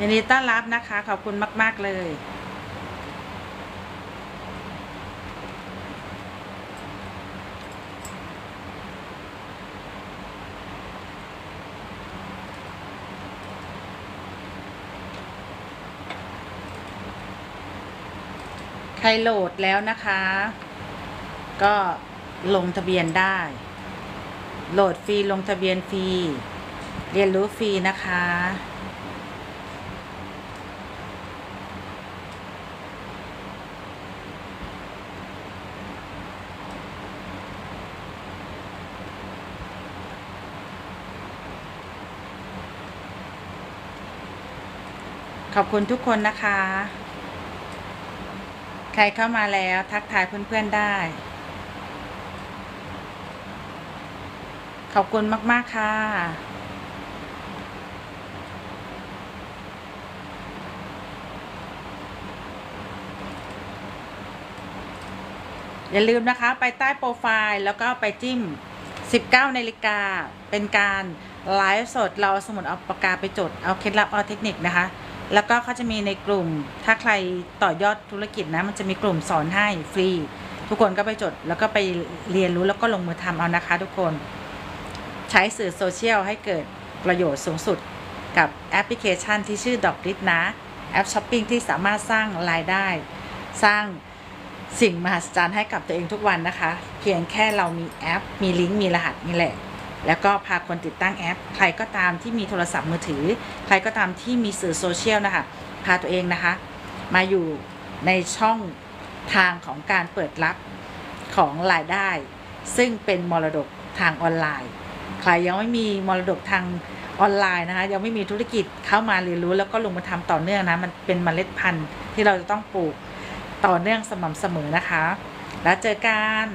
ยินดีต้อนรับนะคะ ขอบคุณมาก ๆ เลย ใครโหลดแล้วนะคะ ก็ลงทะเบียนได้ โหลดฟรีลงทะเบียนฟรี เรียนรู้ฟรีนะคะ ขอบคุณทุกคนนะคะ ใครเข้ามาแล้วทักทายเพื่อนๆได้ ขอบคุณมาก ๆ ค่ะ อย่าลืมนะคะ ไปใต้โปรไฟล์แล้วก็ไปจิ้ม 19นาฬิกาเป็นการไลฟ์สดเราเอาสมุดเอาปากกาไปจด เอาเคล็ดลับเอาเทคนิคนะคะ แล้วก็เขาจะมีในกลุ่ม ถ้าใครต่อยอดธุรกิจนะ มันจะมีกลุ่มสอนให้ฟรี ทุกคนก็ไปจด แล้วก็ไปเรียนรู้แล้วก็ลงมือทำเอานะคะ ทุกคน ใช้สื่อโซเชียลให้เกิดประโยชน์สูงสุดกับแอปพลิเคชันที่ชื่อดอกลิทนะ แอปช้อปปิ้งที่สามารถสร้างรายได้ สร้างสิ่งมหัศจรรย์ให้กับตัวเองทุกวันนะคะ เพียงแค่เรามีแอป มีลิงก์ มีรหัสนี่แหละ แล้วก็พาคนติดตั้งแอป ใครก็ตามที่มีโทรศัพท์มือถือ ใครก็ตามที่มีสื่อโซเชียลนะคะพาตัวเองนะคะ มาอยู่ในช่องทางของการเปิดรับของรายได้ ซึ่งเป็นมรดกทางออนไลน์ ใครยังไม่มีมรดกทางออนไลน์นะคะยังไม่มีธุรกิจเข้ามาเรียนรู้แล้วก็ลงมือทำต่อเนื่องนะ มันเป็นเมล็ดพันธุ์ที่เราจะต้องปลูกต่อเนื่องสม่ำเสมอนะคะ แล้วเจอกัน